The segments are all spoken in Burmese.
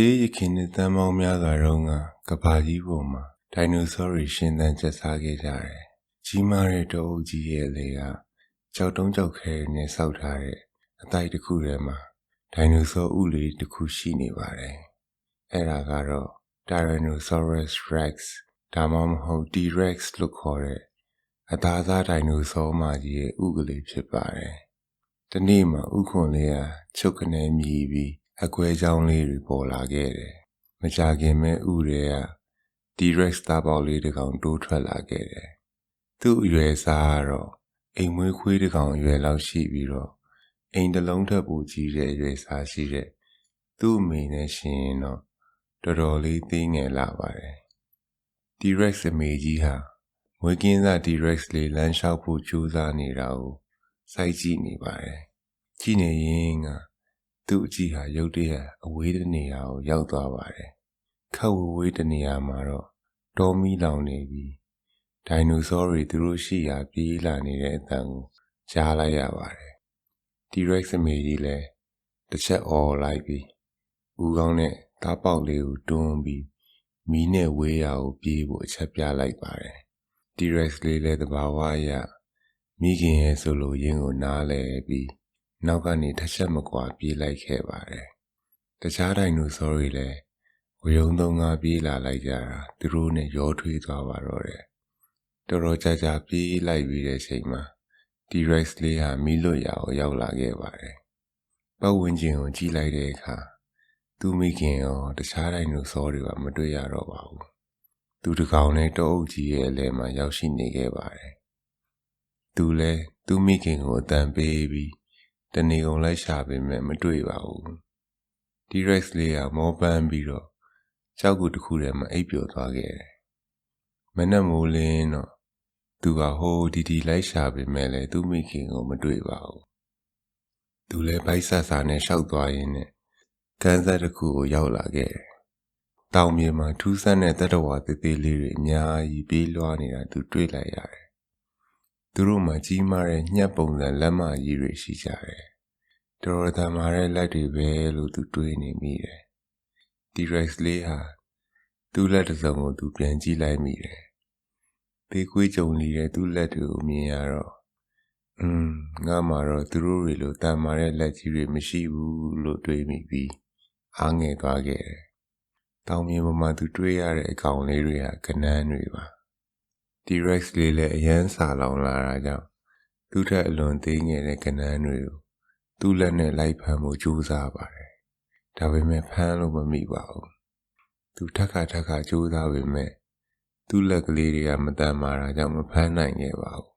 ရှေးရခင်နှစ်သန်းပေါင်းများစွာတုန်းကကဘာကြီးပေါ်မှာဒိုင်နိုဆောတွေရှင်သန်ကျက်စားခဲ့ကြတယ်။ကြီးမားတဲ့တောအုပ်ကြီးရဲ့လေကကြောက်တုံးကြောက်ခဲနဲ့ဆောက်ထားတဲ့အတိုက်တစ်ခုထဲမှာဒိုင်နိုဆောဥလေးတစ်ခုရှိနေပါတယ်။အဲ့ဒါကတော့ Tyrannosaurus Rex ဒါမှမဟုတ် T-Rex လို့ခေါ်တဲ့အသားစားဒိုင်နိုဆောမကြီးရဲ့ဥကလေးဖြစ်ပါတယ်။ဒီနေ့မှာဥခွန်လေးကချုပ်ကနေမြည်ပြီး အကွဲကြောင်းလေးတွေပေါ်လာခဲ့တယ်။မကြခင်မဲ့ဥတွေက T-Rex သားပေါက်လေးတစ်ကောင်တိုးထွက်လာခဲ့တယ်။သူ့အရွယ်စားကတော့အိမ်မွေးခွေးတစ်ကောင်အရွယ်လောက်ရှိပြီးတော့အိမ်တစ်လုံးထက်ပိုကြီးတဲ့အရွယ်စားရှိတဲ့သူ့အမေနဲ့ရှင်ရင်တော့တော်တော်လေးသေးငယ်လာပါတယ်။ T-Rex အမေကြီးဟာမွေးကင်းသား T-Rex လေးလမ်းလျှောက်ဖို့ကြိုးစားနေတာကိုစိုက်ကြည့်နေပါတယ်။ကြည့်နေရင်က သူ့အကြည့်ဟာရုတ်တရက်အဝေးတနေရာကိုရောက်သွားပါတယ်။ခက်ဝဝေးတနေရာမှာတော့တောမီလောင်နေပြီးဒိုင်နိုဆောတွေသူတို့ရှိရာပြေးလာနေတဲ့အတန်ကိုကြားလိုက်ရပါတယ်။ T-Rex အမေကြီးလည်းတစ်ချက်អော်လိုက်ပြီးဦးကောင်းနဲ့တားပေါက်လေးကိုတွန်းပြီးမီးနဲ့ဝေးရာကိုပြေးဖို့အချက်ပြလိုက်ပါတယ်။ T-Rex လေးလည်းတဘာဝအရမိခင်ရဲ့ဆိုလိုရင်းကိုနားလဲပြီး နောက်ကနေတစ်ချက်မကွာပြေးလိုက်ခဲ့ပါတယ်။တခြားဒိုင်နိုဆောတွေလည်းဝရုံသုံးကားပြေးလာလိုက်ကြတာသူတို့နဲ့ရောထွေးသွားပါတော့တယ်။တော်တော်ကြာကြာပြေးလိုက်ပြီးတဲ့ချိန်မှာ T-Rex လေးဟာမိလွတ်ရာကိုရောက်လာခဲ့ပါတယ်။ပတ်ဝန်းကျင်ကိုကြည့်လိုက်တဲ့အခါသူမိခင်ရောတခြားဒိုင်နိုဆောတွေကမတွေ့ရတော့ပါဘူး။သူတကောင်နဲ့တောအုပ်ကြီးရဲ့အလဲမှာရောက်ရှိနေခဲ့ပါတယ်။သူလည်းသူမိခင်ကိုအတန်ပေးပြီး တနေကုန်လိုက်ရှာပေမဲ့မတွေ့ပါဘူး။ T-Rex လေးကမောပန်းပြီးတော့ကြောက်ကူတစ်ခုထဲမှာအိပ်ပျော်သွားခဲ့တယ်။မနက်မိုးလင်းတော့သူကဟိုဒီဒီလိုက်ရှာပေမဲ့လည်းသူမိခင်ကိုမတွေ့ပါဘူး။သူလည်းဗိုက်ဆာဆာနဲ့ရှောက်သွားရင်းနဲ့ကန်းဆက်တစ်ခုကိုရောက်လာခဲ့တယ်။တောင်မြေမှာထူးဆန်းတဲ့တတဝါသေးသေးလေးတွေအများကြီးပြေးလွှားနေတာသူတွေ့လိုက်ရတယ်။ သူတို့မှာကြီးမားတဲ့ညှက်ပုံစံလက်မကြီးတွေရှိကြတယ်။တော်တော်တန်မာတဲ့လက်တွေပဲလို့သူတွေးနေမိတယ်။ T-Rex လေးဟာသူ့လက်တစ်စုံကိုသူပြန်ကြည့်လိုက်မိတယ်။သေးခွေးကြုံနေတဲ့သူ့လက်တွေကိုမြင်ရတော့อืมငါမှာတော့သူတို့တွေလိုတန်မာတဲ့လက်ကြီးတွေမရှိဘူးလို့တွေးမိပြီးအားငယ်သွားခဲ့တယ်။တောင်မြေပေါ်မှာသူတွေ့ရတဲ့အကောင်လေးတွေဟာကနန်းတွေပါ။ T-Rex လေးလည်းအရန်စာလောင်လာတာကြောင့်သူ့ထက်အလွန်သေးငယ်တဲ့ကနန်းတွေကိုသူ့လက်နဲ့လိုက်ဖမ်းဖို့ကြိုးစားပါတယ်။ဒါပေမဲ့ဖမ်းလို့မမိပါဘူး။သူထက်ခါထက်ခါကြိုးစားပေမဲ့သူ့လက်ကလေးတွေကမတန်မာတာကြောင့်မဖမ်းနိုင်ခဲ့ပါဘူး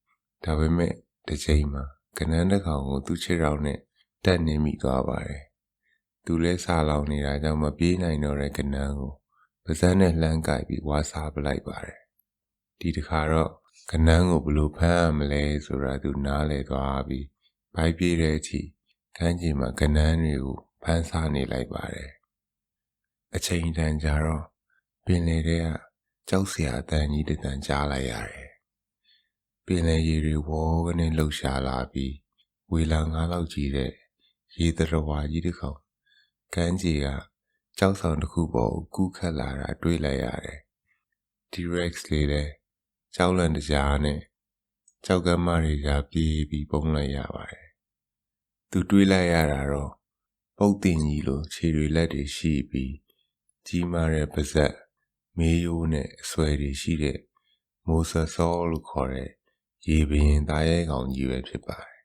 ။ဒါပေမဲ့တစ်ချိန်မှာကနန်းတစ်ကောင်ကိုသူ့ခြေထောက်နဲ့တက်နေမိသွားပါတယ်။သူလည်းစာလောင်နေတာကြောင့်မပြေးနိုင်တော့တဲ့ကနန်းကိုပါးစပ်နဲ့လှမ်းကိုက်ပြီးဝါစားပလိုက်ပါတယ်။ ဒီတစ်ခါတော့ကနန်းကိုဘလို့ဖမ်းရမလဲဆိုတာသူနားလဲသွားပြီးဘိုက်ပြေးတဲ့အထိကမ်းခြေမှာကနန်းတွေကိုဖမ်းစားနေလိုက်ပါတယ်။အချိန်တန်ကြာတော့ပင်လေတဲ့ကကြောက်စရာအတန်ကြီးတစ်တန်ကြားလိုက်ရတယ်။ပင်လေရေတွေဝေါကနေလှုပ်ရှားလာပြီးဝေလာငါးလောက်ကြီးတဲ့ရေတရဝါကြီးတစ်ခေါက်ကမ်းခြေကကြောက်ဆောင်တစ်ခုပေါ်ကိုကူးခတ်လာတာတွေ့လိုက်ရတယ်။ T-Rex လေးလည်း ကြောက်လန့်တကြားနဲ့ကြောက်ကမ်းမတွေကြားပြေးပြီးပုံလိုက်ရပါတယ်။သူတွေးလိုက်ရတာတော့ပုတ်တင်ကြီးလိုခြေတွေလက်တွေရှိပြီးကြီးမားတဲ့ပါဇက်မေးရိုးနဲ့အဆွဲတွေရှိတဲ့မိုဆာဆောလို့ခေါ်တဲ့ရေပင်သားရဲကောင်ကြီးပဲဖြစ်ပါတယ်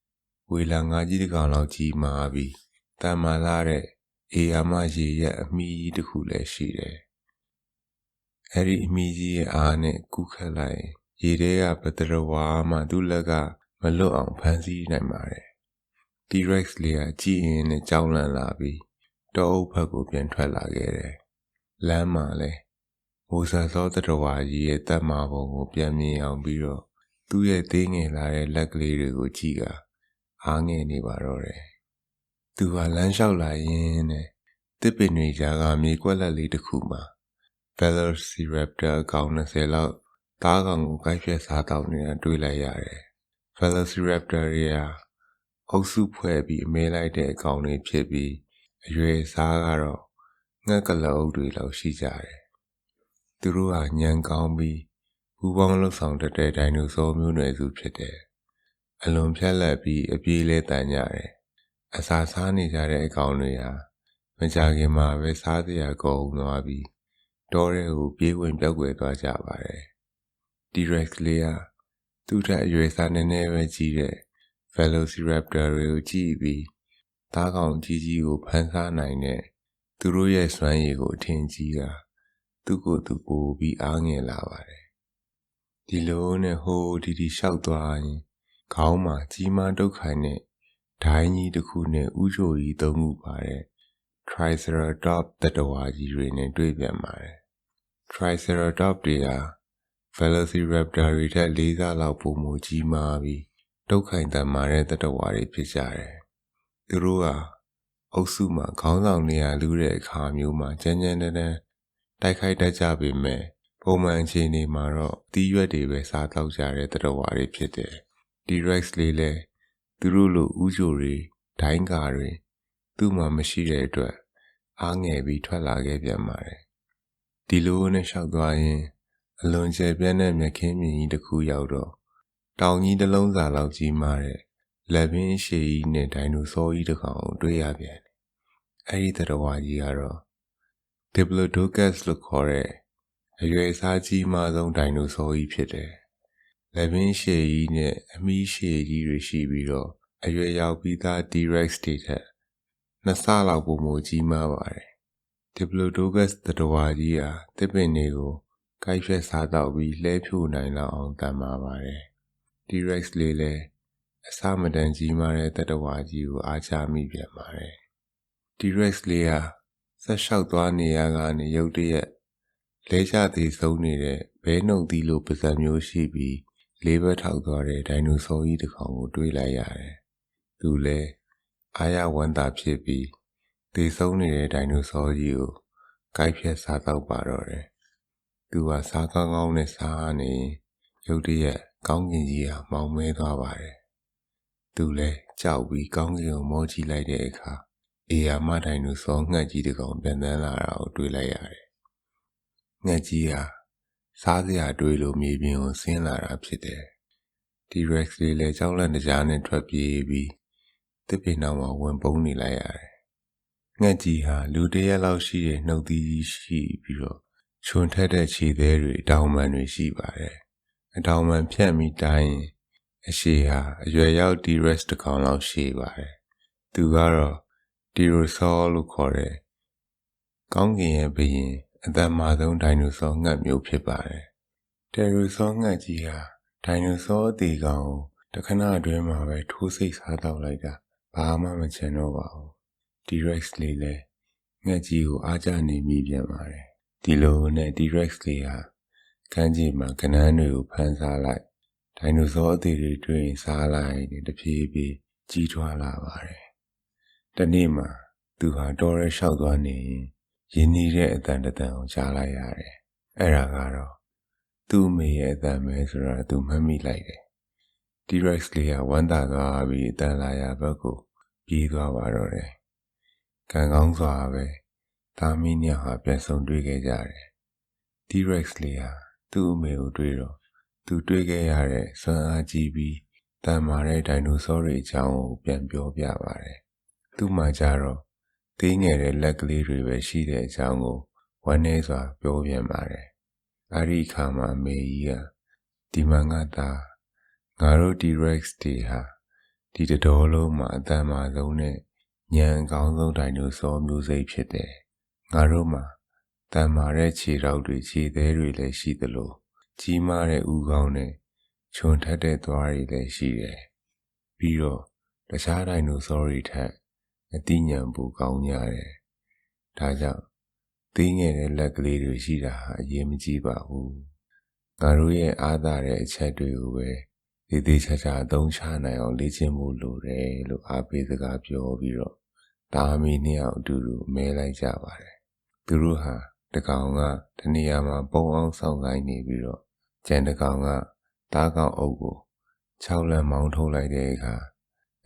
။ဝေလာငါကြီးတစ်ကောင်လောက်ကြီးမာပြီးတန်မာလာတဲ့အေယာမရေရက်အမီကြီးတစ်ခုလည်းရှိတယ်။ အဲ့ဒီအမီကြီးရဲ့အားနဲ့ကူးခတ်လိုက်ရင်ရေထဲကပတရဝါမှသူ့လက်ကမလွတ်အောင်ဖမ်းဆီးနိုင်ပါတယ်။ T-Rex လေးကကြည်ရင်နဲ့ကြောက်လန့်လာပြီးတောအုပ်ဘက်ကိုပြန်ထွက်လာခဲ့တယ်။လမ်းမှာလဲမိုးဆာစောတရဝါကြီးရဲ့တပ်မပုံကိုပြန်မြင်အောင်ပြီးတော့သူ့ရဲ့သေးငယ်လာတဲ့လက်ကလေးတွေကိုကြည့်ကအားငယ်နေပါတော့တယ်။သူကလမ်းလျှောက်လာရင်းနဲ့တစ်ပင်တွေကြားကမြေကွက်လက်လေးတစ်ခုမှာ Velociraptor အကောင်20လောက်သားကောင်ကိုကိုက်ဖြတ်စားတောက်နေတာတွေ့လိုက်ရတယ်။ Velociraptor တွေဟာအုပ်စုဖွဲ့ပြီးအမဲလိုက်တဲ့အကောင်တွေဖြစ်ပြီးအရွယ်စားကတော့ငှက်ကလအုပ်တွေလောက်ရှိကြတယ်။သူတို့ဟာညံကောင်းပြီးပူပေါင်းလှုပ်ဆောင်တတ်တဲ့ဒိုင်နိုဆောမျိုးနွယ်စုဖြစ်တယ်။အလွန်ဖြက်လက်ပြီးအပြေးလဲတန်ကြတယ်။အစာစားနေကြတဲ့အကောင်တွေဟာမကြခင်မှာပဲစားစရာကုန်သွားပြီး တောထဲကိုပြေးဝင်ပြောက်ွယ်သွားကြပါတယ်။ T-Rex လေးကသူ့ထက်အရွယ်စားနည်းနည်းပဲကြီးတဲ့ Velociraptor တွေကိုကြည့်ပြီးသားကောင်ကြီးကြီးကိုဖမ်းစားနိုင်တဲ့သူတို့ရဲ့စွမ်းရည်ကိုအထင်ကြီးတာသူ့ကိုယ်သူပိုပြီးအားငယ်လာပါတယ်။ဒီလိုနဲ့ဟိုဒီဒီလျှောက်သွားရင်ခေါင်းမှာကြီးမားဒုက္ခိုင်နဲ့ဒိုင်းကြီးတစ်ခုနဲ့ဥချိုကြီးသုံးခုပါတဲ့ Triceratops တတဝါကြီးတွေနဲ့တွေ့ပြန်ပါတယ်။ Triceratops တွေဟာ Velociraptor တွေထက်လေးစားလောက်ပိုမိုကြီးမားပြီးဒုက္ခိုင်တန်မာတဲ့တတဝါတွေဖြစ်ကြတယ်။သူတို့ဟာအုပ်စုမှာခေါင်းဆောင်နေရလူတဲ့အခါမျိုးမှာကြမ်းကြမ်းတမ်းတမ်းတိုက်ခိုက်တတ်ကြပေမဲ့ပုံမှန်အခြေအနေမှာတော့တီးရွက်တွေပဲစားတော့ကြတဲ့တတဝါတွေဖြစ်တယ်။ T-Rex လေးလည်းသူတို့လိုဥကြိုတွေဒိုင်းကာတွေ သူ့မှာမရှိတဲ့အတွက်အားငယ်ပြီးထွက်လာခဲ့ပြန်ပါတယ်။ဒီလိုနဲ့လျှောက်သွားရင် အလွန်ကျယ်ပြန့်တဲ့မြက်ခင်းမြင်ကြီးတစ်ခုရောက်တော့တောင်ကြီးတစ်လုံးစာလောက်ကြီးမားတဲ့လက်ပင်ရှည်ကြီးနဲ့ဒိုင်နိုဆောကြီးတစ်ကောင်ကိုတွေ့ရပြန်တယ်။အဲဒီသတ္တဝါကြီးကတော့ Diplodocus လို့ခေါ်တဲ့အရွယ်စားကြီးမားဆုံးဒိုင်နိုဆောကြီးဖြစ်တယ်။လက်ပင်ရှည်ကြီးနဲ့အမီးရှည်ကြီးတွေရှိပြီးတော့အရွယ်ရောက်ပြီးသား T-Rex တွေထက် နှစ်ဆလောက်ပိုမိုကြီးမားပါတယ်။ Diplodocus သတ္တဝါကြီးဟာတစ်ပင်တွေကိုကိုက်ဖြတ်စားတော့ပြီးလှဲဖြိုနိုင်လောက်အောင်တန်မာပါတယ်။ T-Rex လေးလည်းအစမတန်ကြီးမားတဲ့တတဝါကြီးကိုအားချမိပြန်ပါတယ်။ T-Rex လေးဟာဆက်လျှောက်သွားနေရကနေရုတ်တရက်လဲကျသေးဆုံးနေတဲ့ဘဲနှုတ်သီးလိုပါဇက်မျိုးရှိပြီးလေးဘက်ထောက်သွားတဲ့ဒိုင်နိုဆောကြီးတစ်ကောင်ကိုတွေ့လိုက်ရတယ်။သူလည်း အားရဝမ်းသာဖြစ်ပြီးသေဆုံးနေတဲ့ဒိုင်နိုဆောကြီးကိုကိုက်ဖြတ်စားတော့ပါတော့တယ်။သူကစားကောင်းကောင်းနဲ့စားနေရုတ်တရက်ကောင်းကင်ကြီးဟာမောင်မဲသွားပါတယ်။သူလည်းကြောက်ပြီးကောင်းကင်ကိုမောကြည့်လိုက်တဲ့အခါအေယာမဒိုင်နိုဆောငှက်ကြီးတစ်ကောင်ပြန်တန်းလာတာကိုတွေ့လိုက်ရတယ်။ငှက်ကြီးဟာစားစရာတွေးလို့မြေပြင်ကိုဆင်းလာတာဖြစ်တယ်။ T-Rex လေးလည်းကြောက်လန့်တကြားနဲ့ထွက်ပြေးပြီး တစ်ပင်နောက်မှာဝင်ပုန်းနေလိုက်ရတယ်။ငှက်ကြီးဟာလူတရက်လောက်ရှိတဲ့နှုတ်သီးကြီးရှိပြီးတော့ချွန်ထက်တဲ့ခြေသေးတွေအတောင်ပံတွေရှိပါတယ်။အတောင်ပံဖြတ်ပြီးတိုင်းအရှိဟာအရွယ်ရောက် T-Rex တစ်ကောင်လောက်ရှိပါတယ်။သူကတော့ Pterosaur လို့ခေါ်တဲ့ကောင်းကင်ရဲ့ဘရင်အသက်မာဆုံးဒိုင်နိုဆောငှက်မျိုးဖြစ်ပါတယ်။ Pterosaur ငှက်ကြီးဟာဒိုင်နိုဆောအသေးကောင်ကိုတခဏအတွင်းမှာပဲထိုးစိတ်စားတော့လိုက်တာ ဘာမှမချင်တော့ပါဘူး။ T-Rex လေးလည်းငှက်ကြီးကိုအားကျနေမိပြန်ပါတယ်။ဒီလိုနဲ့ T-Rex လေးဟာကမ်းခြေမှာကနန်းတွေကိုဖမ်းစားလိုက်ဒိုင်နိုဆောအသေးတွေတွေ့ရင်စားလိုက်နဲ့တဖြည်းဖြည်းကြီးထွားလာပါတယ်။တနေ့မှာသူဟာတော်ရဲလျှောက်သွားနေရင်ရင်းနှီးတဲ့အတန်တန်ကိုကြားလိုက်ရတယ်။အဲ့ဒါကတော့သူ့အမေရဲ့အတန်ပဲဆိုတာသူမှတ်မိလိုက်တယ်။ T-Rex လေးကဝမ်းသာသွားပြီးအတန်လာရာဘက်ကိုပြေးသွားပါတော့တယ်။ကံကောင်းစွာပဲသားမီးညဟာပြန်ဆုံတွေ့ခဲ့ကြတယ်။ T-Rex လေးဟာသူ့အမေကိုတွေ့တော့သူတွေ့ခဲ့ရတဲ့စွမ်းအားကြီးပြီးတန်မာတဲ့ဒိုင်နိုဆောတွေအကြောင်းကိုပြန်ပြောပြပါတယ်။သူ့မှာကြတော့သေးငယ်တဲ့လက်ကလေးတွေပဲရှိတဲ့အကြောင်းကိုဝမ်းနည်းစွာပြောပြန်ပါတယ်။အဲဒီအခါမှာမေကြီးကဒီမှာငါသား ငါတို့ T-Rex တွေဟာဒီတတော်လုံးမှာအတန်မာဆုံးနဲ့ညံအကောင်းဆုံးဒိုင်နိုဆောမျိုးစိတ်ဖြစ်တယ်။ငါတို့မှာတန်မာတဲ့ခြေထောက်တွေခြေသေးတွေလည်းရှိသလိုကြီးမားတဲ့ဥကောင်းနဲ့ခြုံထက်တဲ့သွားတွေလည်းရှိတယ်။ပြီးတော့တခြားဒိုင်နိုဆောတွေထက်အသိဉာဏ်ပိုကောင်းကြတယ်။ဒါကြောင့်သေးငယ်တဲ့လက်ကလေးတွေရှိတာဟာအရေးမကြီးပါဘူး။ငါတို့ရဲ့အားသာတဲ့အချက်တွေကိုပဲ ဒီသေးချာချာအသုံးချနိုင်အောင်လေ့ကျင့်ဖို့လိုတယ်လို့အားပေးစကားပြောပြီးတော့တာမီနှစ်ယောက်အတူတူမဲလိုက်ကြပါတယ်။သူတို့ဟာတကောင်ကတနေရာမှာပုံအောင်ဆောင်ဆိုင်နေပြီးတော့ကျန်တကောင်ကသားကောင်အုပ်ကို၆လက်မောင်းထုတ်လိုက်တဲ့အခါ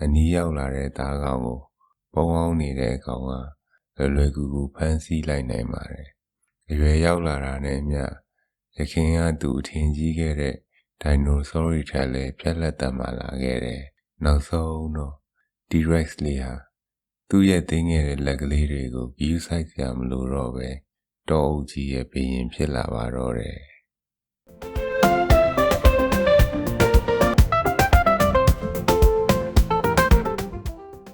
အနီးရောက်လာတဲ့သားကောင်ကိုပုံအောင်နေတဲ့ကောင်ကလွယ်လွယ်ကူကူဖမ်းဆီးလိုက်နိုင်ပါတယ်အရွယ်ရောက်လာတာနဲ့အမျှရခင်ကသူအထင်ကြီးခဲ့တဲ့ ဒိုင်နိုဆောတွေထက်လည်းဖြက်လက်တတ်မှလာခဲ့တယ်နောက်ဆုံးတော့ T-Rex လေးဟာသူ့ရဲ့သိငယ်တဲ့လက်ကလေးတွေကိုဂီးဆိုင်စရာမလိုတော့ပဲတောအုပ်ကြီးရဲ့ဘရင်ဖြစ်လာပါတော့တယ်